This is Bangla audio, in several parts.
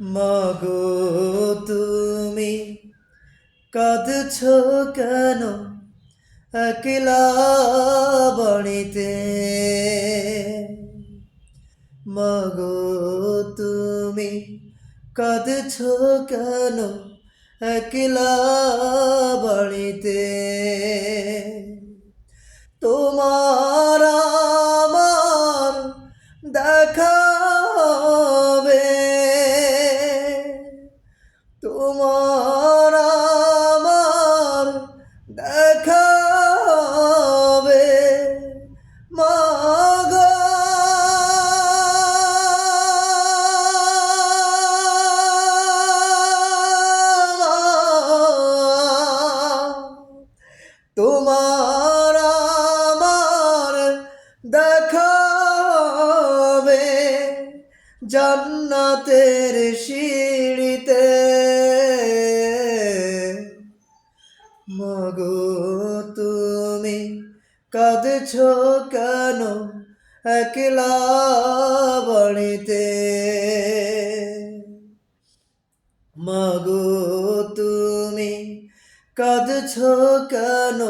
মাগো তুমি কাঁদছ কেন? একলা বাড়িতে। মগো তুমি কাঁদছ কেন? একলা বাড়িতে। তোমার আমার দেখা দেখা হবে জান্নাতের সিঁড়িতে। মাগো তুমি কাঁদছ কেন একলা বাড়িতে? মাগো তুমি কাঁদছ কেন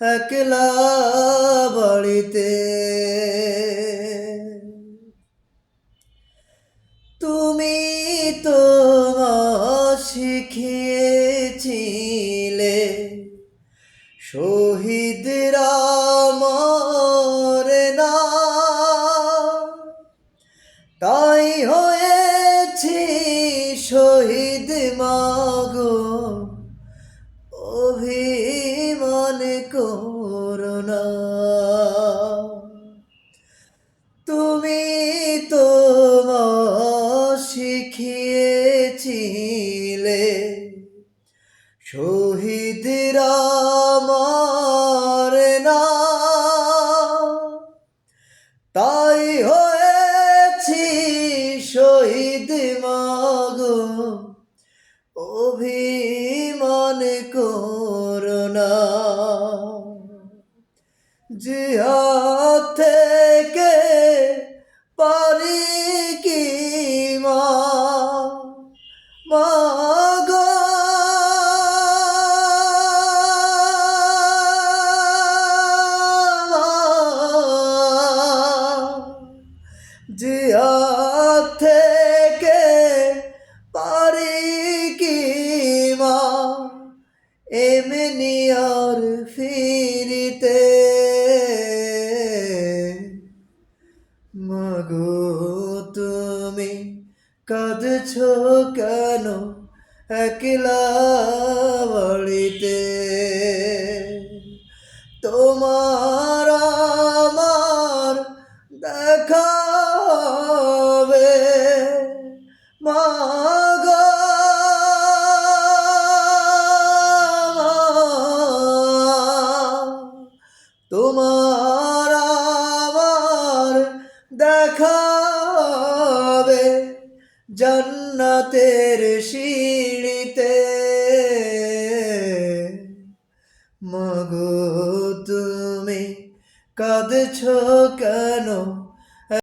একলা বাড়িতে। তুমি তো শিখিয়েছিলে শহীদরা মরে না। তাই হয়েছি শহীদ মাগো। শহীদরা মরে না তাই হয়েছি শহীদ মাগো। অভিমান করোনা জিহাদ থেকে পারি জিহাদ থেকে পারি কি মা? এমনি আর ফিরিতে মাগো তুমি কাঁদছ কেন একলা বাড়িতে? তোমার আমার দেখা মাগো তোমার আমার দেখা হবে জান্নাতের সিঁড়িতে। মাগো তুমি কাঁদছ কেন?